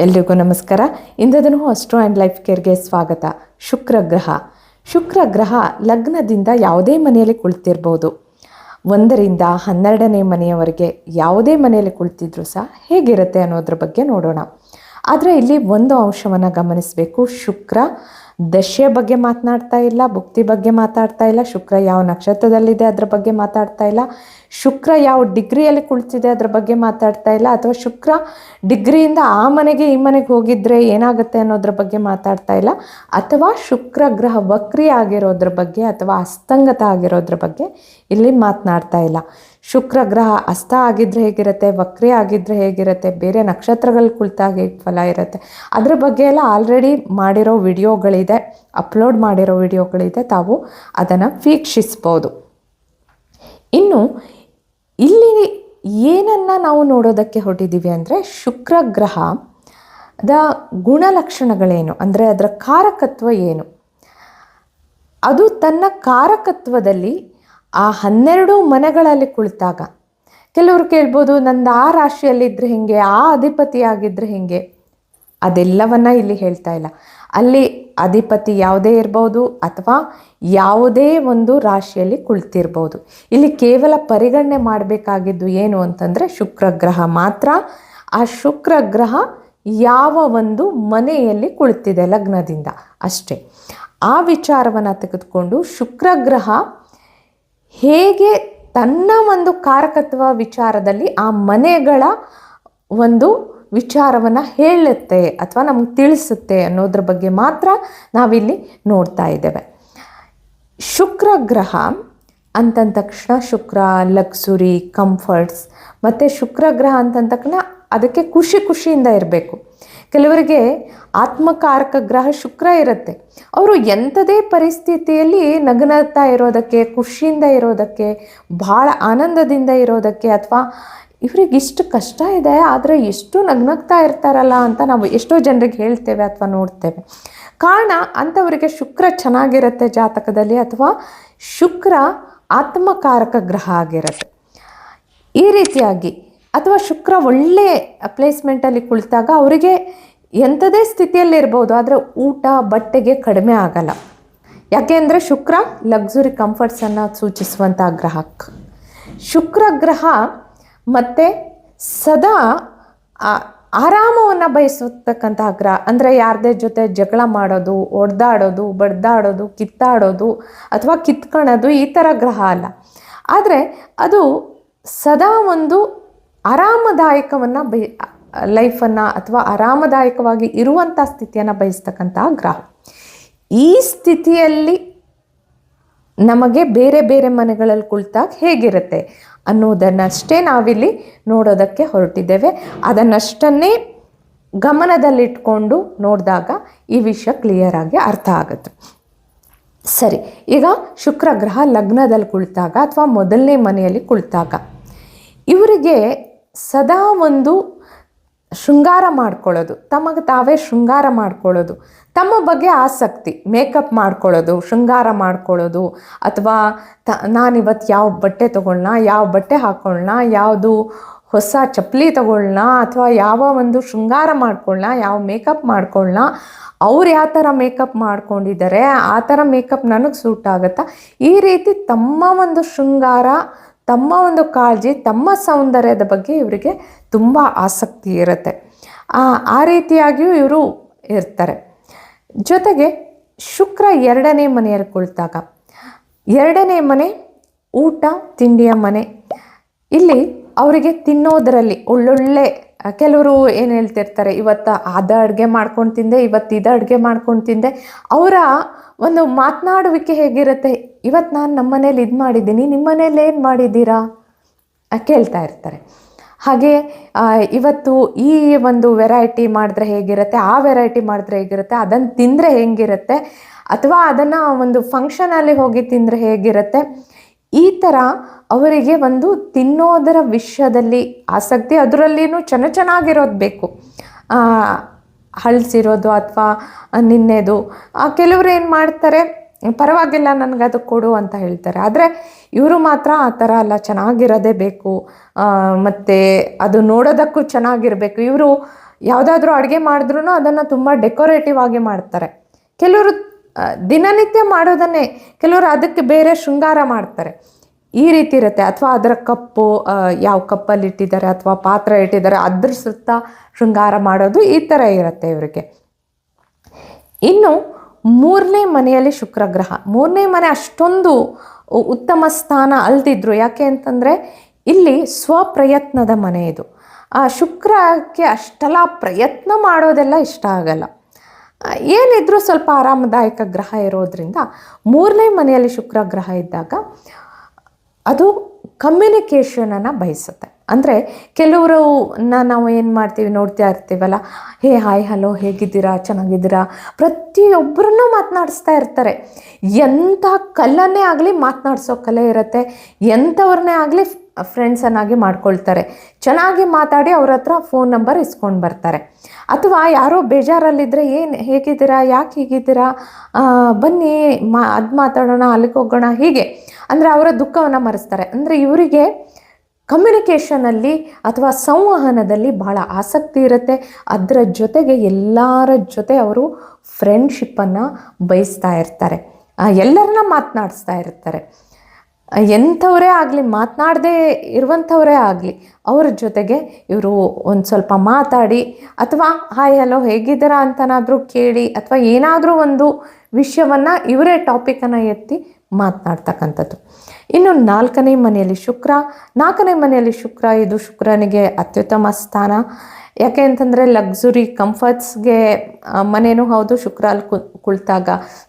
ಎಲ್ರಿಗೂ ನಮಸ್ಕಾರ. ಇಂದದನು ಅಸ್ಟ್ರೋ ಆ್ಯಂಡ್ ಲೈಫ್ ಕೇರ್ಗೆ ಸ್ವಾಗತ. ಶುಕ್ರ ಗ್ರಹ. ಶುಕ್ರ ಗ್ರಹ ಲಗ್ನದಿಂದ ಯಾವುದೇ ಮನೆಯಲ್ಲಿ ಕುಳಿತಿರ್ಬೋದು. ಒಂದರಿಂದ ಹನ್ನೆರಡನೇ ಮನೆಯವರೆಗೆ ಯಾವುದೇ ಮನೆಯಲ್ಲಿ ಕುಳಿತಿದ್ರು ಸಹ ಹೇಗಿರುತ್ತೆ ಅನ್ನೋದ್ರ ಬಗ್ಗೆ ನೋಡೋಣ. ಆದರೆ ಇಲ್ಲಿ ಒಂದು ಅಂಶವನ್ನು ಗಮನಿಸಬೇಕು. ಶುಕ್ರ ದಶೆಯ ಬಗ್ಗೆ ಮಾತನಾಡ್ತಾ ಇಲ್ಲ, ಭುಕ್ತಿ ಬಗ್ಗೆ ಮಾತಾಡ್ತಾ ಇಲ್ಲ, ಶುಕ್ರ ಯಾವ ನಕ್ಷತ್ರದಲ್ಲಿದೆ ಅದರ ಬಗ್ಗೆ ಮಾತಾಡ್ತಾ ಇಲ್ಲ, ಶುಕ್ರ ಯಾವ ಡಿಗ್ರಿಯಲ್ಲಿ ಕುಳಿತಿದೆ ಅದರ ಬಗ್ಗೆ ಮಾತಾಡ್ತಾ ಇಲ್ಲ, ಅಥವಾ ಶುಕ್ರ ಡಿಗ್ರಿಯಿಂದ ಆ ಮನೆಗೆ ಈ ಮನೆಗೆ ಹೋಗಿದ್ರೆ ಏನಾಗುತ್ತೆ ಅನ್ನೋದ್ರ ಬಗ್ಗೆ ಮಾತಾಡ್ತಾ ಇಲ್ಲ, ಅಥವಾ ಶುಕ್ರ ಗ್ರಹ ವಕ್ರಿ ಆಗಿರೋದ್ರ ಬಗ್ಗೆ ಅಥವಾ ಅಸ್ತಂಗತ ಆಗಿರೋದ್ರ ಬಗ್ಗೆ ಇಲ್ಲಿ ಮಾತನಾಡ್ತಾ ಇಲ್ಲ. ಶುಕ್ರ ಗ್ರಹ ಅಸ್ತ ಆಗಿದ್ರೆ ಹೇಗಿರುತ್ತೆ, ವಕ್ರಿ ಆಗಿದ್ರೆ ಹೇಗಿರುತ್ತೆ, ಬೇರೆ ನಕ್ಷತ್ರಗಳು ಕುಳಿತಾಗ ಫಲ ಇರುತ್ತೆ. ಅದ್ರ ಬಗ್ಗೆ ಎಲ್ಲ ಆಲ್ರೆಡಿ ಮಾಡಿರೋ ವಿಡಿಯೋಗಳಿದೆ ಅಪ್ಲೋಡ್ ಮಾಡಿರೋ ವಿಡಿಯೋಗಳಿದೆ, ತಾವು ಅದನ್ನು ವೀಕ್ಷಿಸ್ಬೋದು. ಇನ್ನು ಇಲ್ಲಿ ಏನನ್ನು ನಾವು ನೋಡೋದಕ್ಕೆ ಹೊರಟಿದ್ದೀವಿ ಅಂದರೆ ಶುಕ್ರ ಗ್ರಹದ ಗುಣಲಕ್ಷಣಗಳೇನು, ಅಂದರೆ ಅದರ ಕಾರಕತ್ವ ಏನು? ಅದು ತನ್ನ ಕಾರಕತ್ವದಲ್ಲಿ ಆ ಹನ್ನೆರಡು ಮನೆಗಳಲ್ಲಿ ಕುಳಿತಾಗ. ಕೆಲವರು ಕೇಳ್ಬೋದು, ನಂದು ಆ ರಾಶಿಯಲ್ಲಿದ್ದರೆ ಹೇಗೆ? ಆ ಅಧಿಪತಿ ಆಗಿದ್ದರೆ ಹೇಗೆ? ಅದೆಲ್ಲವನ್ನ ಇಲ್ಲಿ ಹೇಳ್ತಾ ಇಲ್ಲ. ಅಲ್ಲಿ ಅಧಿಪತಿ ಯಾವುದೇ ಇರ್ಬೋದು ಅಥವಾ ಯಾವುದೇ ಒಂದು ರಾಶಿಯಲ್ಲಿ ಕುಳಿತಿರ್ಬೋದು. ಇಲ್ಲಿ ಕೇವಲ ಪರಿಗಣನೆ ಮಾಡಬೇಕಾಗಿದ್ದು ಏನು ಅಂತಂದರೆ ಶುಕ್ರ ಗ್ರಹ ಮಾತ್ರ. ಆ ಶುಕ್ರ ಗ್ರಹ ಯಾವ ಒಂದು ಮನೆಯಲ್ಲಿ ಕುಳಿತಿದೆ ಲಗ್ನದಿಂದ ಅಷ್ಟೇ. ಆ ವಿಚಾರವನ್ನು ತೆಗೆದುಕೊಂಡು ಶುಕ್ರ ಗ್ರಹ ಹೇಗೆ ತನ್ನ ಒಂದು ಕಾರಕತ್ವ ವಿಚಾರದಲ್ಲಿ ಆ ಮನೆಗಳ ಒಂದು ವಿಚಾರವನ್ನು ಹೇಳುತ್ತೆ ಅಥವಾ ನಮಗೆ ತಿಳಿಸುತ್ತೆ ಅನ್ನೋದ್ರ ಬಗ್ಗೆ ಮಾತ್ರ ನಾವಿಲ್ಲಿ ನೋಡ್ತಾ ಇದ್ದೇವೆ. ಶುಕ್ರ ಗ್ರಹ ಅಂತಂದ ತಕ್ಷಣ ಶುಕ್ರ, ಲಕ್ಸುರಿ, ಕಂಫರ್ಟ್ಸ್ ಮತ್ತು ಶುಕ್ರ ಗ್ರಹ ಅಂತಂದ ತಕ್ಷಣ ಅದಕ್ಕೆ ಖುಷಿ ಖುಷಿಯಿಂದ ಇರಬೇಕು. ಕೆಲವರಿಗೆ ಆತ್ಮಕಾರಕ ಗ್ರಹ ಶುಕ್ರ ಇರುತ್ತೆ. ಅವರು ಎಂಥದೇ ಪರಿಸ್ಥಿತಿಯಲ್ಲಿ ನಗನಗ್ತಾ ಇರೋದಕ್ಕೆ, ಖುಷಿಯಿಂದ ಇರೋದಕ್ಕೆ, ಭಾಳ ಆನಂದದಿಂದ ಇರೋದಕ್ಕೆ ಅಥವಾ ಇವ್ರಿಗೆ ಇಷ್ಟು ಕಷ್ಟ ಇದೆ, ಆದರೆ ಎಷ್ಟು ನಗ್ನಗ್ತಾ ಇರ್ತಾರಲ್ಲ ಅಂತ ನಾವು ಎಷ್ಟೋ ಜನರಿಗೆ ಹೇಳ್ತೇವೆ ಅಥವಾ ನೋಡ್ತೇವೆ. ಕಾರಣ ಅಂಥವರಿಗೆ ಶುಕ್ರ ಚೆನ್ನಾಗಿರುತ್ತೆ ಜಾತಕದಲ್ಲಿ ಅಥವಾ ಶುಕ್ರ ಆತ್ಮಕಾರಕ ಗ್ರಹ ಆಗಿರುತ್ತೆ. ಈ ರೀತಿಯಾಗಿ ಅಥವಾ ಶುಕ್ರ ಒಳ್ಳೆ ಪ್ಲೇಸ್ಮೆಂಟಲ್ಲಿ ಕುಳಿತಾಗ ಅವರಿಗೆ ಎಂಥದೇ ಸ್ಥಿತಿಯಲ್ಲಿರ್ಬೋದು ಆದರೆ ಊಟ ಬಟ್ಟೆಗೆ ಕಡಿಮೆ ಆಗಲ್ಲ. ಯಾಕೆಂದರೆ ಶುಕ್ರ ಲಕ್ಸುರಿ ಕಂಫರ್ಟ್ಸನ್ನು ಸೂಚಿಸುವಂಥ ಗ್ರಹಕ್ಕೆ ಶುಕ್ರ ಗ್ರಹ ಮತ್ತು ಸದಾ ಆರಾಮವನ್ನು ಬಯಸತಕ್ಕಂತಹ ಗ್ರಹ. ಅಂದರೆ ಯಾರದೇ ಜೊತೆ ಜಗಳ ಮಾಡೋದು, ಒಡ್ದಾಡೋದು, ಬಡ್ದಾಡೋದು, ಕಿತ್ತಾಡೋದು ಅಥವಾ ಕಿತ್ಕೊಳ್ಳೋದು ಈ ಥರ ಗ್ರಹ ಅಲ್ಲ. ಆದರೆ ಅದು ಸದಾ ಒಂದು ಆರಾಮದಾಯಕವನ್ನು ಬಯ, ಲೈಫನ್ನು ಅಥವಾ ಆರಾಮದಾಯಕವಾಗಿ ಇರುವಂಥ ಸ್ಥಿತಿಯನ್ನು ಬಯಸ್ತಕ್ಕಂತಹ ಗ್ರಹ. ಈ ಸ್ಥಿತಿಯಲ್ಲಿ ನಮಗೆ ಬೇರೆ ಬೇರೆ ಮನೆಗಳಲ್ಲಿ ಕುಳಿತಾಗ ಹೇಗಿರುತ್ತೆ ಅನ್ನೋದನ್ನಷ್ಟೇ ನಾವಿಲ್ಲಿ ನೋಡೋದಕ್ಕೆ ಹೊರಟಿದ್ದೇವೆ. ಅದನ್ನಷ್ಟನ್ನೇ ಗಮನದಲ್ಲಿಟ್ಕೊಂಡು ನೋಡಿದಾಗ ಈ ವಿಷಯ ಕ್ಲಿಯರ್ ಆಗಿ ಅರ್ಥ ಆಗುತ್ತೆ. ಸರಿ, ಈಗ ಶುಕ್ರ ಗ್ರಹ ಲಗ್ನದಲ್ಲಿ ಕುಳಿತಾಗ ಅಥವಾ ಮೊದಲನೇ ಮನೆಯಲ್ಲಿ ಕುಳಿತಾಗ, ಇವರಿಗೆ ಸದಾ ಒಂದು ಶೃಂಗಾರ ಮಾಡ್ಕೊಳ್ಳೋದು. ತಮಗೆ ತಾವೇ ಶೃಂಗಾರ ಮಾಡ್ಕೊಳ್ಳೋದು. ತಮ್ಮ ಬಗ್ಗೆ ಆಸಕ್ತಿ. ಮೇಕಪ್ ಮಾಡ್ಕೊಳ್ಳೋದು, ಶೃಂಗಾರ ಮಾಡ್ಕೊಳ್ಳೋದು, ಅಥವಾ ತ, ನಾನಿವತ್ತು ಯಾವ ಬಟ್ಟೆ ತೊಗೊಳ್ಳೋಣ ಯಾವ ಬಟ್ಟೆ ಹಾಕ್ಕೊಳ್ಳೋಣ ಯಾವುದು ಹೊಸ ಚಪ್ಪಲಿ ತೊಗೊಳ್ಳೋಣ ಅಥವಾ ಯಾವ ಒಂದು ಶೃಂಗಾರ ಮಾಡ್ಕೊಳ್ಳೋಣ ಯಾವ ಮೇಕಪ್ ಮಾಡ್ಕೊಳ್ಳೋಣ ಅವ್ರು ಯಾವ ಥರ ಮೇಕಪ್ ಮಾಡ್ಕೊಂಡಿದ್ದಾರೆ, ಆ ಥರ ಮೇಕಪ್ ನನಗೆ ಸೂಟ್ ಆಗುತ್ತಾ? ಈ ರೀತಿ ತಮ್ಮ ಒಂದು ಶೃಂಗಾರ ತಮ್ಮ ಒಂದು ಕಾಳಜಿ, ತಮ್ಮ ಸೌಂದರ್ಯದ ಬಗ್ಗೆ ಇವರಿಗೆ ತುಂಬ ಆಸಕ್ತಿ ಇರುತ್ತೆ. ಆ ರೀತಿಯಾಗಿಯೂ ಇವರು ಇರ್ತಾರೆ. ಜೊತೆಗೆ ಶುಕ್ರ ಎರಡನೇ ಮನೆಯಲ್ಲಿ ಕುಳಿತಾಗ. ಎರಡನೇ ಮನೆ ಊಟ, ತಿಂಡಿಯ ಮನೆ. ಇಲ್ಲಿ ಅವರಿಗೆ ತಿನ್ನೋದರಲ್ಲಿ ಒಳ್ಳೊಳ್ಳೆ, ಕೆಲವರು ಏನು ಹೇಳ್ತಿರ್ತಾರೆ, ಇವತ್ತು ಅದ ಅಡುಗೆ ಮಾಡ್ಕೊಂಡು ತಿಂದೆ, ಇವತ್ತು ಇದು ಅಡುಗೆ ಮಾಡ್ಕೊಂಡು ತಿಂದೆ. ಅವರ ಒಂದು ಮಾತನಾಡುವಿಕೆ ಹೇಗಿರುತ್ತೆ? ಇವತ್ತು ನಾನು ನಮ್ಮ ಮನೇಲಿ ಇದು ಮಾಡಿದ್ದೀನಿ ನಿಮ್ಮ ಮನೇಲಿ ಏನು ಮಾಡಿದ್ದೀರಾ? ಕೇಳ್ತಾ ಇರ್ತಾರೆ. ಹಾಗೆ ಇವತ್ತು ಈ ಒಂದು ವೆರೈಟಿ ಮಾಡಿದ್ರೆ ಹೇಗಿರುತ್ತೆ, ಆ ವೆರೈಟಿ ಮಾಡಿದ್ರೆ ಹೇಗಿರುತ್ತೆ ಅದನ್ನು ತಿಂದರೆ ಹೇಗಿರುತ್ತೆ, ಅಥವಾ ಅದನ್ನು ಒಂದು ಫಂಕ್ಷನಲ್ಲಿ ಹೋಗಿ ತಿಂದರೆ ಹೇಗಿರುತ್ತೆ, ಈ ಥರ ಅವರಿಗೆ ಒಂದು ತಿನ್ನೋದರ ವಿಷಯದಲ್ಲಿ ಆಸಕ್ತಿ, ಅದರಲ್ಲಿನೂ ಚೆನ್ನ ಚೆನ್ನಾಗಿರೋದು ಬೇಕು. ಹಳ್ಸಿರೋದು ಅಥವಾ ನಿನ್ನೆದು ಕೆಲವರು ಏನು ಮಾಡ್ತಾರೆ ಪರವಾಗಿಲ್ಲ, ನನಗೆ ಅದು ಕೊಡು ಅಂತ ಹೇಳ್ತಾರೆ. ಆದರೆ ಇವರು ಮಾತ್ರ ಆ ಥರ ಅಲ್ಲ, ಚೆನ್ನಾಗಿರೋದೇ ಬೇಕು. ಮತ್ತು ಅದು ನೋಡೋದಕ್ಕೂ ಚೆನ್ನಾಗಿರಬೇಕು. ಇವರು ಯಾವುದಾದ್ರೂ ಅಡುಗೆ ಮಾಡಿದ್ರೂ ಅದನ್ನು ತುಂಬ ಡೆಕೋರೇಟಿವ್ ಆಗಿ ಮಾಡ್ತಾರೆ. ಕೆಲವರು ದಿನನಿತ್ಯ ಮಾಡೋದನ್ನೇ, ಕೆಲವರು ಅದಕ್ಕೆ ಬೇರೆ ಶೃಂಗಾರ ಮಾಡ್ತಾರೆ. ಈ ರೀತಿ ಇರುತ್ತೆ. ಅಥವಾ ಅದರ ಕಪ್ಪು ಯಾವ ಕಪ್ಪಲ್ಲಿ ಇಟ್ಟಿದ್ದಾರೆ ಅಥವಾ ಪಾತ್ರ ಇಟ್ಟಿದ್ದಾರೆ, ಅದ್ರ ಸುತ್ತ ಶೃಂಗಾರ ಮಾಡೋದು ಈ ಥರ ಇರುತ್ತೆ ಇವರಿಗೆ. ಇನ್ನು ಮೂರನೇ ಮನೆಯಲ್ಲಿ ಶುಕ್ರ ಗ್ರಹ ಮೂರನೇ ಮನೆ ಅಷ್ಟೊಂದು ಉತ್ತಮ ಸ್ಥಾನ ಅಲ್ದಿದ್ರು. ಯಾಕೆ ಅಂತಂದರೆ ಇಲ್ಲಿ ಸ್ವಪ್ರಯತ್ನದ ಮನೆ ಇದು. ಆ ಶುಕ್ರಕ್ಕೆ ಅಷ್ಟೆಲ್ಲ ಪ್ರಯತ್ನ ಮಾಡೋದೆಲ್ಲ ಇಷ್ಟ ಆಗಲ್ಲ. ಏನಿದ್ರೂ ಸ್ವಲ್ಪ ಆರಾಮದಾಯಕ ಗ್ರಹ ಇರೋದ್ರಿಂದ ಮೂರನೇ ಮನೆಯಲ್ಲಿ ಶುಕ್ರ ಗ್ರಹ ಇದ್ದಾಗ ಅದು ಕಮ್ಯುನಿಕೇಷನನ್ನು ಬಯಸುತ್ತೆ. ಅಂದರೆ ಕೆಲವರು ನಾವು ಏನು ಮಾಡ್ತೀವಿ ನೋಡ್ತಾ ಇರ್ತೀವಲ್ಲ, ಹೇ, ಹಾಯ್, ಹಲೋ, ಹೇಗಿದ್ದೀರಾ? ಚೆನ್ನಾಗಿದ್ದೀರಾ? ಪ್ರತಿಯೊಬ್ಬರನ್ನೂ ಮಾತನಾಡಿಸ್ತಾ ಇರ್ತಾರೆ. ಎಂಥ ಕಲ್ಲನ್ನೇ ಆಗಲಿ ಮಾತನಾಡಿಸೋ ಕಲೆ ಇರುತ್ತೆ. ಎಂಥವ್ರನ್ನೇ ಆಗಲಿ ಫ್ರೆಂಡ್ಸನ್ನಾಗಿ ಮಾಡ್ಕೊಳ್ತಾರೆ. ಚೆನ್ನಾಗಿ ಮಾತಾಡಿ ಅವ್ರ ಹತ್ರ ಫೋನ್ ನಂಬರ್ ಇಸ್ಕೊಂಡು ಬರ್ತಾರೆ. ಅಥವಾ ಯಾರೋ ಬೇಜಾರಲ್ಲಿದ್ದರೆ ಏನು, ಹೇಗಿದ್ದೀರಾ? ಯಾಕೆ ಹೀಗಿದ್ದೀರಾ? ಬನ್ನಿ, ಮಾ, ಅದು ಮಾತಾಡೋಣ, ಅಲ್ಲಿಗೆ ಹೋಗೋಣ. ಹೀಗೆ. ಅಂದರೆ ಅವರ ದುಃಖವನ್ನು ಮರೆಸ್ತಾರೆ. ಅಂದರೆ ಇವರಿಗೆ ಕಮ್ಯುನಿಕೇಷನಲ್ಲಿ ಅಥವಾ ಸಂವಹನದಲ್ಲಿ ಬಹಳ ಆಸಕ್ತಿ ಇರುತ್ತೆ. ಅದರ ಜೊತೆಗೆ ಎಲ್ಲರ ಜೊತೆ ಅವರು ಫ್ರೆಂಡ್ಶಿಪ್ಪನ್ನು ಬಯಸ್ತಾ ಇರ್ತಾರೆ. ಎಲ್ಲರನ್ನ ಮಾತನಾಡಿಸ್ತಾ ಇರ್ತಾರೆ. ಎಂಥವರೇ ಆಗಲಿ, ಮಾತನಾಡದೇ ಇರುವಂಥವರೇ ಆಗಲಿ, ಅವ್ರ ಜೊತೆಗೆ ಇವರು ಒಂದು ಸ್ವಲ್ಪ ಮಾತಾಡಿ ಅಥವಾ, ಹಾಯ್ ಹಲೋ ಹೇಗಿದ್ದೀರಾ? ಅಂತನಾದರೂ ಕೇಳಿ ಅಥವಾ ಏನಾದರೂ ಒಂದು ವಿಷಯವನ್ನು ಇವರೇ ಟಾಪಿಕನ್ನು ಎತ್ತಿ ಮಾತನಾಡ್ತಕ್ಕಂಥದ್ದು. ಇನ್ನು ನಾಲ್ಕನೇ ಮನೆಯಲ್ಲಿ ಶುಕ್ರ. ನಾಲ್ಕನೇ ಮನೆಯಲ್ಲಿ ಶುಕ್ರ, ಇದು ಶುಕ್ರನಿಗೆ ಅತ್ಯುತ್ತಮ ಸ್ಥಾನ. ಯಾಕೆ ಅಂತಂದರೆ ಲಕ್ಸುರಿ ಕಂಫರ್ಟ್ಸ್ಗೆ ಮನೆಯೂ ಹೌದು, ಶುಕ್ರ ಅಲ್ಲಿ ಕುಳಿತಾಗ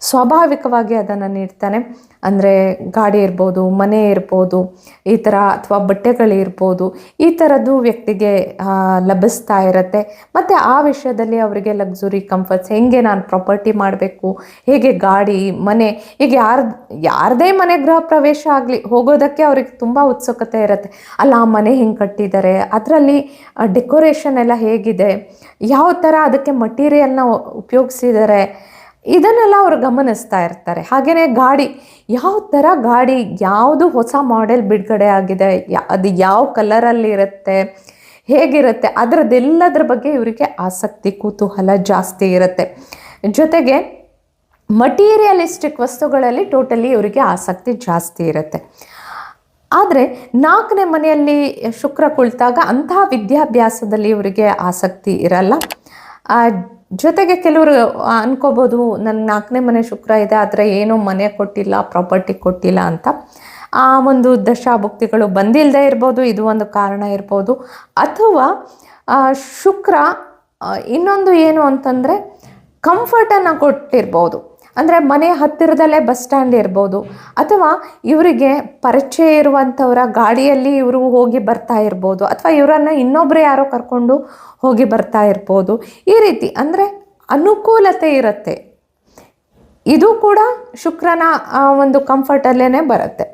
ಸ್ವಾಭಾವಿಕವಾಗಿ ಅದನ್ನು ನೀಡ್ತಾನೆ. ಅಂದರೆ ಗಾಡಿ ಇರ್ಬೋದು, ಮನೆ ಇರ್ಬೋದು, ಈ ಥರ ಅಥವಾ ಬಟ್ಟೆಗಳಿರ್ಬೋದು ಈ ಥರದ್ದು ವ್ಯಕ್ತಿಗೆ ಲಭಿಸ್ತಾ ಇರುತ್ತೆ. ಮತ್ತು ಆ ವಿಷಯದಲ್ಲಿ ಅವರಿಗೆ ಲಕ್ಸುರಿ ಕಂಫರ್ಟ್ಸ್ ಹೇಗೆ ನಾನು ಪ್ರಾಪರ್ಟಿ ಮಾಡಬೇಕು, ಹೇಗೆ ಗಾಡಿ, ಮನೆ ಈಗ ಯಾರು ಯಾರದೇ ಮನೆ ಗೃಹ ಪ್ರವೇಶ ಆಗಲಿ, ಹೋಗೋದಕ್ಕೆ ಅವ್ರಿಗೆ ತುಂಬ ಉತ್ಸುಕತೆ ಇರುತ್ತೆ. ಅಲ್ಲ, ಆ ಮನೆ ಹೆಂಗೆ ಕಟ್ಟಿದ್ದಾರೆ ಅದರಲ್ಲಿ ಡೆಕೋರೇಷನ್ ಎಲ್ಲ ಹೇಗಿದೆ? ಯಾವ ಥರ ಅದಕ್ಕೆ ಮಟೀರಿಯಲ್ನ ಉಪಯೋಗಿಸಿದ್ದಾರೆ ಇದನ್ನೆಲ್ಲ ಅವರು ಗಮನಿಸ್ತಾ ಇರ್ತಾರೆ. ಹಾಗೆಯೇ ಗಾಡಿ, ಯಾವ ಥರ ಗಾಡಿ, ಯಾವುದು ಹೊಸ ಮಾಡೆಲ್ ಬಿಡುಗಡೆ ಆಗಿದೆ ಅದು ಯಾವ ಕಲರಲ್ಲಿ ಇರುತ್ತೆ, ಹೇಗಿರುತ್ತೆ, ಅದರದ್ದೆಲ್ಲದ್ರ ಬಗ್ಗೆ ಇವರಿಗೆ ಆಸಕ್ತಿ, ಕುತೂಹಲ ಜಾಸ್ತಿ ಇರುತ್ತೆ. ಜೊತೆಗೆ ಮಟೀರಿಯಲಿಸ್ಟಿಕ್ ವಸ್ತುಗಳಲ್ಲಿ ಟೋಟಲಿ ಇವರಿಗೆ ಆಸಕ್ತಿ ಜಾಸ್ತಿ ಇರುತ್ತೆ. ಆದರೆ ನಾಲ್ಕನೇ ಮನೆಯಲ್ಲಿ ಶುಕ್ರ ಕುಳಿತಾಗ ಅಂತಹ ವಿದ್ಯಾಭ್ಯಾಸದಲ್ಲಿ ಇವರಿಗೆ ಆಸಕ್ತಿ ಇರಲ್ಲ. ಜೊತೆಗೆ ಕೆಲವರು ಅನ್ಕೋಬೋದು ನನ್ನ ನಾಲ್ಕನೇ ಮನೆ ಶುಕ್ರ ಇದೆ, ಆದರೆ ಏನೋ ಮನೆ ಕೊಟ್ಟಿಲ್ಲ ಪ್ರಾಪರ್ಟಿ ಕೊಟ್ಟಿಲ್ಲ ಅಂತ. ಆ ಒಂದು ದಶಾಭುಕ್ತಿಗಳು ಬಂದಿಲ್ಲದೆ ಇರ್ಬೋದು, ಇದು ಒಂದು ಕಾರಣ ಇರ್ಬೋದು. ಅಥವಾ ಶುಕ್ರ ಇನ್ನೊಂದು ಏನು ಅಂತಂದರೆ ಕಂಫರ್ಟನ್ನು ಕೊಟ್ಟಿರ್ಬೋದು. ಅಂದರೆ ಮನೆ ಹತ್ತಿರದಲ್ಲೇ ಬಸ್ ಸ್ಟ್ಯಾಂಡ್ ಇರ್ಬೋದು. ಅಥವಾ ಇವರಿಗೆ ಪರಿಚಯ ಇರುವಂಥವರ ಗಾಡಿಯಲ್ಲಿ ಇವರು ಹೋಗಿ ಬರ್ತಾ ಇರ್ಬೋದು. ಅಥವಾ ಇವರನ್ನು ಇನ್ನೊಬ್ಬರು ಯಾರೋ ಕರ್ಕೊಂಡು ಹೋಗಿ ಬರ್ತಾ ಇರ್ಬೋದು. ಈ ರೀತಿ ಅಂದರೆ ಅನುಕೂಲತೆ ಇರುತ್ತೆ. ಇದು ಕೂಡ ಶುಕ್ರನ ಒಂದು ಕಂಫರ್ಟಲ್ಲೇ ಬರುತ್ತೆ.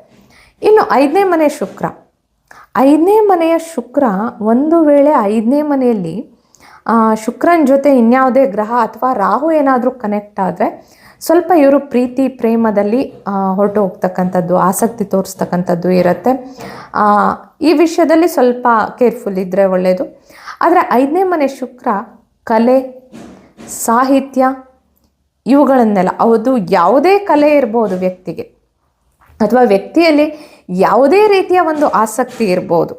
ಇನ್ನು ಐದನೇ ಮನೆ ಶುಕ್ರ. ಐದನೇ ಮನೆಯ ಶುಕ್ರ ಒಂದು ವೇಳೆ ಐದನೇ ಮನೆಯಲ್ಲಿ ಶುಕ್ರನ ಜೊತೆ ಇನ್ಯಾವುದೇ ಗ್ರಹ ಅಥವಾ ರಾಹು ಏನಾದರೂ ಕನೆಕ್ಟ್ ಆದರೆ ಸ್ವಲ್ಪ ಇವರು ಪ್ರೀತಿ ಪ್ರೇಮದಲ್ಲಿ ಹೊರಟು ಹೋಗ್ತಕ್ಕಂಥದ್ದು ಆಸಕ್ತಿ ತೋರಿಸ್ತಕ್ಕಂಥದ್ದು ಇರುತ್ತೆ. ಈ ವಿಷಯದಲ್ಲಿ ಸ್ವಲ್ಪ ಕೇರ್ಫುಲ್ ಇದ್ದರೆ ಒಳ್ಳೆಯದು ಆದರೆ ಐದನೇ ಮನೆ ಶುಕ್ರ, ಕಲೆ, ಸಾಹಿತ್ಯ, ಇವುಗಳನ್ನೆಲ್ಲ, ಅದು ಯಾವುದೇ ಕಲೆ ಇರ್ಬೋದು ವ್ಯಕ್ತಿಗೆ. ಅಥವಾ ವ್ಯಕ್ತಿಯಲ್ಲಿ ಯಾವುದೇ ರೀತಿಯ ಒಂದು ಆಸಕ್ತಿ ಇರ್ಬೋದು.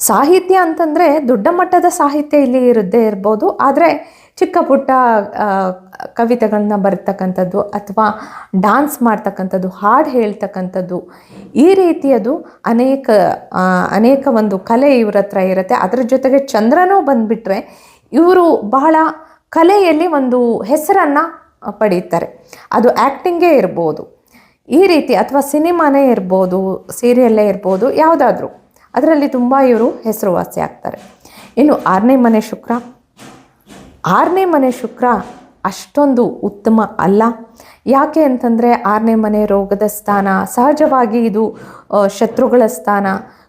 ಸಾಹಿತ್ಯ ಅಂತಂದರೆ ದೊಡ್ಡ ಮಟ್ಟದ ಸಾಹಿತ್ಯ ಇಲ್ಲಿ ಇರದೇ ಇರ್ಬೋದು. ಆದರೆ ಚಿಕ್ಕ ಪುಟ್ಟ ಕವಿತೆಗಳನ್ನ ಬರ್ತಕ್ಕಂಥದ್ದು ಅಥವಾ ಡಾನ್ಸ್ ಮಾಡ್ತಕ್ಕಂಥದ್ದು, ಹಾಡು ಹೇಳ್ತಕ್ಕಂಥದ್ದು, ಈ ರೀತಿಯದು ಅನೇಕ ಅನೇಕ ಒಂದು ಕಲೆ ಇವ್ರ ಹತ್ರ ಇರುತ್ತೆ. ಅದರ ಜೊತೆಗೆ ಚಂದ್ರನೂ ಬಂದುಬಿಟ್ರೆ ಇವರು ಬಹಳ ಕಲೆಯಲ್ಲಿ ಒಂದು ಹೆಸರನ್ನು ಪಡೀತಾರೆ. ಅದು ಆ್ಯಕ್ಟಿಂಗೇ ಇರ್ಬೋದು. ಈ ರೀತಿ ಅಥವಾ ಸಿನಿಮಾನೇ ಇರ್ಬೋದು, ಸೀರಿಯಲ್ಲೇ ಇರ್ಬೋದು, ಯಾವುದಾದ್ರೂ. ಅದರಲ್ಲಿ ತುಂಬ ಇವರು ಹೆಸರುವಾಸಿ ಆಗ್ತಾರೆ. ಇನ್ನು ಆರನೇ ಮನೆ ಶುಕ್ರ. ಆರನೇ ಮನೆ ಶುಕ್ರ ಅಷ್ಟೊಂದು ಉತ್ತಮ ಅಲ್ಲ. ಯಾಕೆ ಅಂತಂದರೆ ಆರನೇ ಮನೆ ರೋಗದ ಸ್ಥಾನ, ಸಹಜವಾಗಿ ಇದು ಶತ್ರುಗಳ ಸ್ಥಾನ,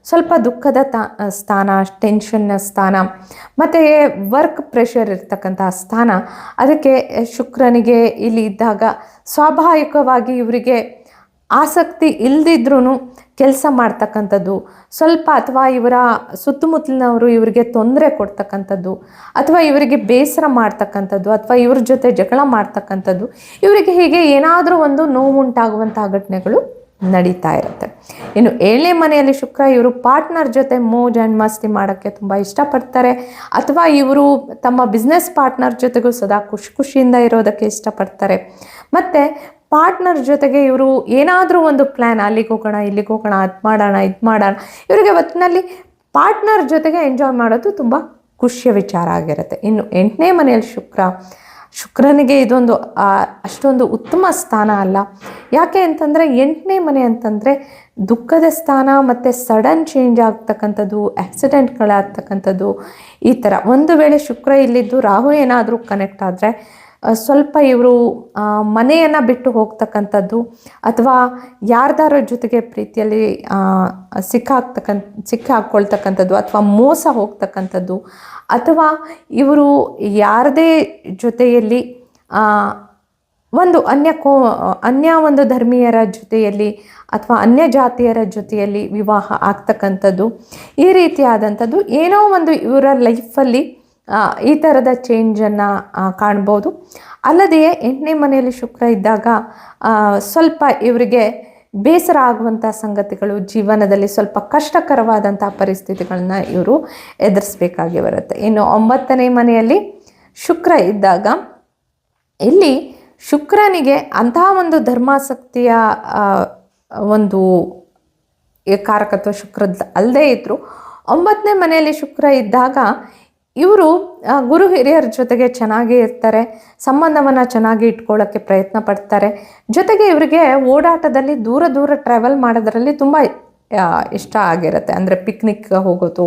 ಸ್ವಲ್ಪ ದುಃಖದ ತಾ ಸ್ಥಾನ ಟೆನ್ಷನ್ನ ಸ್ಥಾನ, ಮತ್ತು ವರ್ಕ್ ಪ್ರೆಷರ್ ಇರ್ತಕ್ಕಂಥ ಸ್ಥಾನ, ಅದಕ್ಕೆ ಶುಕ್ರನಿಗೆ ಇಲ್ಲಿ ಇದ್ದಾಗ ಸ್ವಾಭಾವಿಕವಾಗಿ ಇವರಿಗೆ ಆಸಕ್ತಿ ಇಲ್ಲದಿದ್ರೂ ಕೆಲಸ ಮಾಡ್ತಕ್ಕಂಥದ್ದು. ಸ್ವಲ್ಪ ಅಥವಾ ಇವರ ಸುತ್ತಮುತ್ತಲಿನವರು ಇವರಿಗೆ ತೊಂದರೆ ಕೊಡ್ತಕ್ಕಂಥದ್ದು, ಅಥವಾ ಇವರಿಗೆ ಬೇಸರ ಮಾಡ್ತಕ್ಕಂಥದ್ದು, ಅಥವಾ ಇವ್ರ ಜೊತೆ ಜಗಳ ಮಾಡ್ತಕ್ಕಂಥದ್ದು, ಇವರಿಗೆ ಹೀಗೆ ಏನಾದರೂ ಒಂದು ನೋವುಂಟಾಗುವಂತಹ ಘಟನೆಗಳು ನಡೀತಾ ಇರುತ್ತೆ. ಇನ್ನು ಏಳನೇ ಮನೆಯಲ್ಲಿ ಶುಕ್ರ ಇವರು ಪಾರ್ಟ್ನರ್ ಜೊತೆ ಮೋಜ್ ಆ್ಯಂಡ್ ಮಸ್ತಿ ಮಾಡೋಕ್ಕೆ ತುಂಬ ಇಷ್ಟಪಡ್ತಾರೆ, ಅಥವಾ ಇವರು ತಮ್ಮ ಬಿಸ್ನೆಸ್ ಪಾರ್ಟ್ನರ್ ಜೊತೆಗೂ ಸದಾ ಖುಷಿ ಖುಷಿಯಿಂದ ಇರೋದಕ್ಕೆ ಇಷ್ಟಪಡ್ತಾರೆ. ಮತ್ತು ಪಾರ್ಟ್ನರ್ ಜೊತೆಗೆ ಇವರು ಏನಾದರೂ ಒಂದು ಪ್ಲ್ಯಾನ್ ಅಲ್ಲಿಗೆ ಹೋಗೋಣ, ಇಲ್ಲಿಗೆ ಹೋಗೋಣ, ಅದು ಮಾಡೋಣ, ಇದು ಮಾಡೋಣ, ಇವರಿಗೆ ಒತ್ತಿನಲ್ಲಿ ಪಾರ್ಟ್ನರ್ ಜೊತೆಗೆ ಎಂಜಾಯ್ ಮಾಡೋದು ತುಂಬ ಖುಷಿಯ ವಿಚಾರ ಆಗಿರುತ್ತೆ. ಇನ್ನು ಎಂಟನೇ ಮನೆಯಲ್ಲಿ ಶುಕ್ರ, ಶುಕ್ರನಿಗೆ ಇದೊಂದು ಅಷ್ಟೊಂದು ಉತ್ತಮ ಸ್ಥಾನ ಅಲ್ಲ. ಯಾಕೆ ಅಂತಂದರೆ ಎಂಟನೇ ಮನೆ ಅಂತಂದರೆ ದುಃಖದ ಸ್ಥಾನ ಮತ್ತು ಸಡನ್ ಚೇಂಜ್ ಆಗ್ತಕ್ಕಂಥದ್ದು ಆ್ಯಕ್ಸಿಡೆಂಟ್ಗಳಾಗ್ತಕ್ಕಂಥದ್ದು ಈ ಥರ ಒಂದು ವೇಳೆ ಶುಕ್ರ ಇಲ್ಲಿದ್ದು, ರಾಹು ಏನಾದರೂ ಕನೆಕ್ಟ್ ಆದರೆ ಸ್ವಲ್ಪ ಇವರು ಮನೆಯನ್ನು ಬಿಟ್ಟು ಹೋಗ್ತಕ್ಕಂಥದ್ದು ಅಥವಾ ಯಾರ್ದಾರ ಜೊತೆಗೆ ಪ್ರೀತಿಯಲ್ಲಿ ಸಿಕ್ಕಾಕ್ತಕ್ಕಂ ಸಿಕ್ಕಾಕ್ಕೊಳ್ತಕ್ಕಂಥದ್ದು ಅಥವಾ ಮೋಸ ಹೋಗ್ತಕ್ಕಂಥದ್ದು ಅಥವಾ ಇವರು ಯಾರದೇ ಜೊತೆಯಲ್ಲಿ ಒಂದು ಅನ್ಯ ಕೋ, ಅನ್ಯ ಒಂದು ಧರ್ಮೀಯರ ಜೊತೆಯಲ್ಲಿ ಅಥವಾ ಅನ್ಯ ಜಾತಿಯರ ಜೊತೆಯಲ್ಲಿ ವಿವಾಹ ಆಗ್ತಕ್ಕಂಥದ್ದು ಈ ರೀತಿಯಾದಂಥದ್ದು ಏನೋ ಒಂದು ಇವರ ಲೈಫಲ್ಲಿ ಈ ಥರದ ಚೇಂಜನ್ನು ಕಾಣ್ಬೋದು. ಅಲ್ಲದೆಯೇ ಎಂಟನೇ ಮನೆಯಲ್ಲಿ ಶುಕ್ರ ಇದ್ದಾಗ ಸ್ವಲ್ಪ ಇವರಿಗೆ ಬೇಸರ ಆಗುವಂಥ ಸಂಗತಿಗಳು, ಜೀವನದಲ್ಲಿ ಸ್ವಲ್ಪ ಕಷ್ಟಕರವಾದಂಥ ಪರಿಸ್ಥಿತಿಗಳನ್ನ ಇವರು ಎದುರಿಸ್ಬೇಕಾಗಿ ಬರುತ್ತೆ. ಇನ್ನು ಒಂಬತ್ತನೇ ಮನೆಯಲ್ಲಿ ಶುಕ್ರ ಇದ್ದಾಗ, ಇಲ್ಲಿ ಶುಕ್ರನಿಗೆ ಅಂತಹ ಒಂದು ಧರ್ಮಾಸಕ್ತಿಯ ಒಂದು ಕಾರಕತ್ವ ಶುಕ್ರದ್ದು ಅಲ್ಲದೇ ಇದ್ದರು ಒಂಬತ್ತನೇ ಮನೆಯಲ್ಲಿ ಶುಕ್ರ ಇದ್ದಾಗ ಇವರು ಗುರು ಹಿರಿಯರ ಜೊತೆಗೆ ಚೆನ್ನಾಗಿ ಇರ್ತಾರೆ, ಸಂಬಂಧವನ್ನು ಚೆನ್ನಾಗಿ ಇಟ್ಕೊಳ್ಳೋಕ್ಕೆ ಪ್ರಯತ್ನ ಪಡ್ತಾರೆ. ಜೊತೆಗೆ ಇವರಿಗೆ ಓಡಾಟದಲ್ಲಿ ದೂರ ದೂರ ಟ್ರಾವೆಲ್ ಮಾಡೋದರಲ್ಲಿ ತುಂಬ ಇಷ್ಟ ಆಗಿರುತ್ತೆ. ಅಂದರೆ ಪಿಕ್ನಿಕ್ಗೆ ಹೋಗೋದು,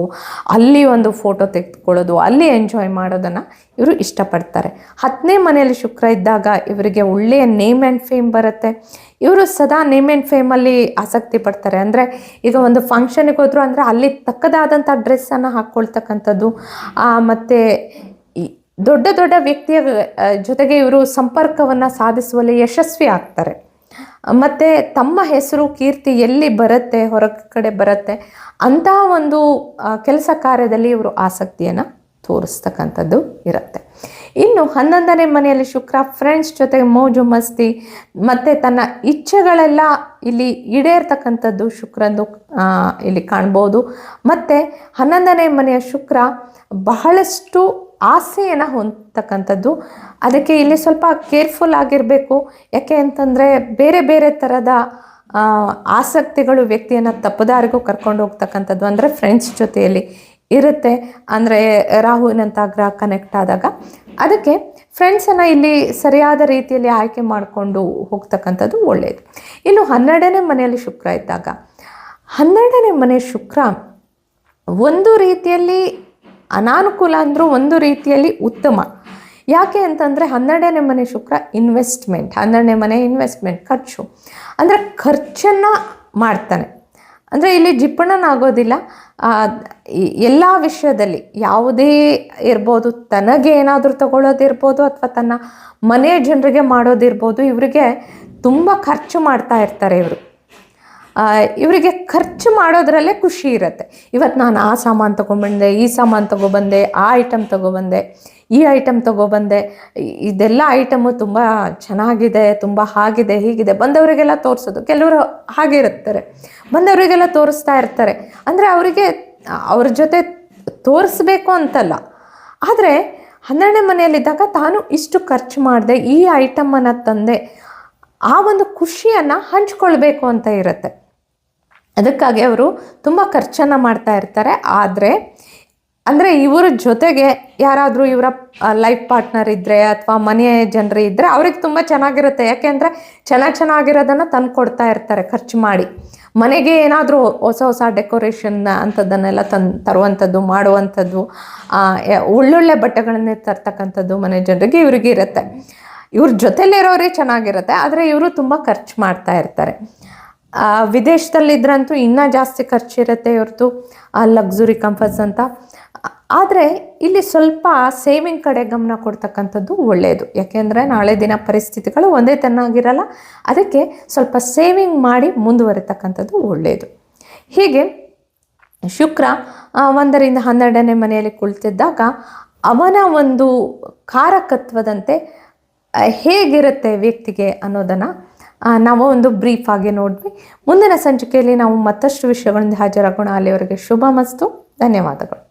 ಅಲ್ಲಿ ಒಂದು ಫೋಟೋ ತೆಗೆದುಕೊಳ್ಳೋದು, ಅಲ್ಲಿ ಎಂಜಾಯ್ ಮಾಡೋದನ್ನು ಇವರು ಇಷ್ಟಪಡ್ತಾರೆ. ಹತ್ತನೇ ಮನೆಯಲ್ಲಿ ಶುಕ್ರ ಇದ್ದಾಗ ಇವರಿಗೆ ಒಳ್ಳೆಯ ನೇಮ್ ಆ್ಯಂಡ್ ಫೇಮ್ ಬರುತ್ತೆ. ಇವರು ಸದಾ ನೇಮ್ ಆ್ಯಂಡ್ ಫೇಮಲ್ಲಿ ಆಸಕ್ತಿ ಪಡ್ತಾರೆ. ಅಂದರೆ ಈಗ ಒಂದು ಫಂಕ್ಷನಿಗೆ ಹೋದರು ಅಂದರೆ ಅಲ್ಲಿ ತಕ್ಕದಾದಂಥ ಡ್ರೆಸ್ಸನ್ನು ಹಾಕ್ಕೊಳ್ತಕ್ಕಂಥದ್ದು ಮತ್ತು ದೊಡ್ಡ ದೊಡ್ಡ ವ್ಯಕ್ತಿಯ ಜೊತೆಗೆ ಇವರು ಸಂಪರ್ಕವನ್ನು ಸಾಧಿಸುವಲ್ಲಿ ಯಶಸ್ವಿ ಆಗ್ತಾರೆ. ಮತ್ತು ತಮ್ಮ ಹೆಸರು ಕೀರ್ತಿ ಎಲ್ಲಿ ಬರುತ್ತೆ ಹೊರ ಕಡೆ ಬರುತ್ತೆ ಅಂತಹ ಒಂದು ಕೆಲಸ ಕಾರ್ಯದಲ್ಲಿ ಇವರು ಆಸಕ್ತಿಯನ್ನು ತೋರಿಸ್ತಕ್ಕಂಥದ್ದು ಇರುತ್ತೆ. ಇನ್ನು ಹನ್ನೊಂದನೇ ಮನೆಯಲ್ಲಿ ಶುಕ್ರ ಫ್ರೆಂಡ್ಸ್ ಜೊತೆ ಮೋಜು ಮಸ್ತಿ, ಮತ್ತು ತನ್ನ ಇಚ್ಛೆಗಳೆಲ್ಲ ಇಲ್ಲಿ ಈಡೇರ್ತಕ್ಕಂಥದ್ದು ಶುಕ್ರಂದು ಇಲ್ಲಿ ಕಾಣ್ಬೋದು. ಮತ್ತು ಹನ್ನೊಂದನೇ ಮನೆಯ ಶುಕ್ರ ಬಹಳಷ್ಟು ಆಸೆಯನ್ನು ಹೊಂದ್ತಕ್ಕಂಥದ್ದು. ಅದಕ್ಕೆ ಇಲ್ಲಿ ಸ್ವಲ್ಪ ಕೇರ್ಫುಲ್ ಆಗಿರಬೇಕು. ಯಾಕೆ ಅಂತಂದರೆ ಬೇರೆ ಬೇರೆ ಥರದ ಆಸಕ್ತಿಗಳು ವ್ಯಕ್ತಿಯನ್ನು ತಪ್ಪುದಾರಿಗೂ ಕರ್ಕೊಂಡು ಹೋಗ್ತಕ್ಕಂಥದ್ದು ಅಂದರೆ ಫ್ರೆಂಡ್ಸ್ ಜೊತೆಯಲ್ಲಿ ಇರುತ್ತೆ. ಅಂದರೆ ರಾಹುವಿನಂಥ ಗ್ರಹ ಕನೆಕ್ಟ್ ಆದಾಗ. ಅದಕ್ಕೆ ಫ್ರೆಂಡ್ಸನ್ನು ಇಲ್ಲಿ ಸರಿಯಾದ ರೀತಿಯಲ್ಲಿ ಆಯ್ಕೆ ಮಾಡಿಕೊಂಡು ಹೋಗ್ತಕ್ಕಂಥದ್ದು ಒಳ್ಳೆಯದು ಇನ್ನು ಹನ್ನೆರಡನೇ ಮನೆಯಲ್ಲಿ ಶುಕ್ರ ಇದ್ದಾಗ. ಹನ್ನೆರಡನೇ ಮನೆ ಶುಕ್ರ ಒಂದು ರೀತಿಯಲ್ಲಿ ಅನಾನುಕೂಲ ಅಂದರೂ ಒಂದು ರೀತಿಯಲ್ಲಿ ಉತ್ತಮ. ಯಾಕೆ ಅಂತಂದರೆ ಹನ್ನೆರಡನೇ ಮನೆ ಶುಕ್ರ ಇನ್ವೆಸ್ಟ್ಮೆಂಟ್ ಹನ್ನೆರಡನೇ ಮನೆ ಇನ್ವೆಸ್ಟ್ಮೆಂಟ್ ಖರ್ಚು. ಅಂದರೆ ಖರ್ಚನ್ನು ಮಾಡ್ತಾನೆ. ಅಂದರೆ ಇಲ್ಲಿ ಜಿಪ್ಪಣನಾಗೋದಿಲ್ಲ ಎಲ್ಲ ವಿಷಯದಲ್ಲಿ ಯಾವುದೇ ಇರ್ಬೋದು, ತನಗೆ ಏನಾದರೂ ತಗೊಳ್ಳೋದಿರ್ಬೋದು ಅಥವಾ ತನ್ನ ಮನೆಯ ಜನರಿಗೆ ಮಾಡೋದಿರ್ಬೋದು, ಇವರಿಗೆ ತುಂಬ ಖರ್ಚು ಮಾಡ್ತಾ ಇರ್ತಾರೆ ಇವರು. ಇವರಿಗೆ ಖರ್ಚು ಮಾಡೋದ್ರಲ್ಲೇ ಖುಷಿ ಇರುತ್ತೆ. ಇವತ್ತು ನಾನು ಆ ಸಾಮಾನು ತೊಗೊಂಡ್ಬಂದೆ, ಈ ಸಾಮಾನು ತೊಗೊಬಂದೆ ಆ ಐಟಮ್ ತೊಗೊಬಂದೆ ಈ ಐಟಮ್ ತೊಗೊಬಂದೆ ಇದೆಲ್ಲ ಐಟಮು ತುಂಬ ಚೆನ್ನಾಗಿದೆ, ತುಂಬ ಹಾಗಿದೆ, ಹೀಗಿದೆ. ಬಂದವರಿಗೆಲ್ಲ ತೋರಿಸೋದು. ಕೆಲವರು ಹಾಗೆ ಇರ್ತಾರೆ. ಬಂದವರಿಗೆಲ್ಲ ತೋರಿಸ್ತಾ ಇರ್ತಾರೆ. ಅಂದರೆ ಅವರಿಗೆ ಅವ್ರ ಜೊತೆ ತೋರಿಸ್ಬೇಕು ಅಂತಲ್ಲ. ಆದರೆ ಹನ್ನೆರಡನೇ ಮನೆಯಲ್ಲಿದ್ದಾಗ ತಾನು ಇಷ್ಟು ಖರ್ಚು ಮಾಡಿದೆ, ಈ ಐಟಮನ್ನು ತಂದೆ. ಆ ಒಂದು ಖುಷಿಯನ್ನು ಹಂಚ್ಕೊಳ್ಬೇಕು ಅಂತ ಇರುತ್ತೆ. ಅದಕ್ಕಾಗಿ ಅವರು ತುಂಬ ಖರ್ಚನ್ನು ಮಾಡ್ತಾ ಇರ್ತಾರೆ. ಆದರೆ, ಅಂದರೆ ಇವರ ಜೊತೆಗೆ ಯಾರಾದರೂ ಇವರ ಲೈಫ್ ಪಾರ್ಟ್ನರ್ ಇದ್ದರೆ ಅಥವಾ ಮನೆಯ ಜನರು ಇದ್ದರೆ ಅವ್ರಿಗೆ ತುಂಬ ಚೆನ್ನಾಗಿರುತ್ತೆ. ಯಾಕೆಂದರೆ ಚೆನ್ನಾಗಿ ಚೆನ್ನಾಗಿರೋದನ್ನು ತಂದು ಕೊಡ್ತಾ ಇರ್ತಾರೆ ಖರ್ಚು ಮಾಡಿ. ಮನೆಗೆ ಏನಾದರೂ ಹೊಸ ಹೊಸ ಡೆಕೋರೇಷನ್ ಅಂಥದ್ದನ್ನೆಲ್ಲ ತಂದು, ತರುವಂಥದ್ದು, ಮಾಡುವಂಥದ್ದು ಒಳ್ಳೊಳ್ಳೆ ಬಟ್ಟೆಗಳನ್ನೇ ತರ್ತಕ್ಕಂಥದ್ದು ಮನೆ ಜನರಿಗೆ ಇವ್ರಿಗೆ ಇರುತ್ತೆ. ಇವ್ರ ಜೊತೆಲಿರೋರೇ ಚೆನ್ನಾಗಿರುತ್ತೆ, ಆದರೆ ಇವರು ತುಂಬ ಖರ್ಚು ಮಾಡ್ತಾ ಇರ್ತಾರೆ. ವಿದೇಶದಲ್ಲಿದ್ರಂತೂ ಇನ್ನೂ ಜಾಸ್ತಿ ಖರ್ಚಿರುತ್ತೆ ಇವ್ರದ್ದು ಲಕ್ಸುರಿ ಕಂಫರ್ಟ್ಸ್ ಅಂತ. ಆದರೆ ಇಲ್ಲಿ ಸ್ವಲ್ಪ ಸೇವಿಂಗ್ ಕಡೆ ಗಮನ ಕೊಡ್ತಕ್ಕಂಥದ್ದು ಒಳ್ಳೆಯದು ಯಾಕೆಂದರೆ ನಾಳೆ ದಿನ ಪರಿಸ್ಥಿತಿಗಳು ಒಂದೇ ತನ್ನಾಗಿರಲ್ಲ, ಅದಕ್ಕೆ ಸ್ವಲ್ಪ ಸೇವಿಂಗ್ ಮಾಡಿ ಮುಂದುವರಿತಕ್ಕಂಥದ್ದು ಒಳ್ಳೆಯದು ಹೀಗೆ ಶುಕ್ರ ಒಂದರಿಂದ ಹನ್ನೆರಡನೇ ಮನೆಯಲ್ಲಿ ಕುಳಿತಿದ್ದಾಗ ಅವನ ಒಂದು ಕಾರಕತ್ವದಂತೆ ಹೇಗಿರುತ್ತೆ ವ್ಯಕ್ತಿಗೆ ಅನ್ನೋದನ್ನು ನಾವು ಒಂದು ಬ್ರೀಫ್ ಆಗಿ ನೋಡಿದ್ವಿ. ಮುಂದಿನ ಸಂಚಿಕೆಯಲ್ಲಿ ನಾವು ಮತ್ತಷ್ಟು ವಿಷಯಗಳಿಂದ ಹಾಜರಾಗೋಣ. ಅಲ್ಲಿವರೆಗೆ ಶುಭ ಮಸ್ತು. ಧನ್ಯವಾದಗಳು.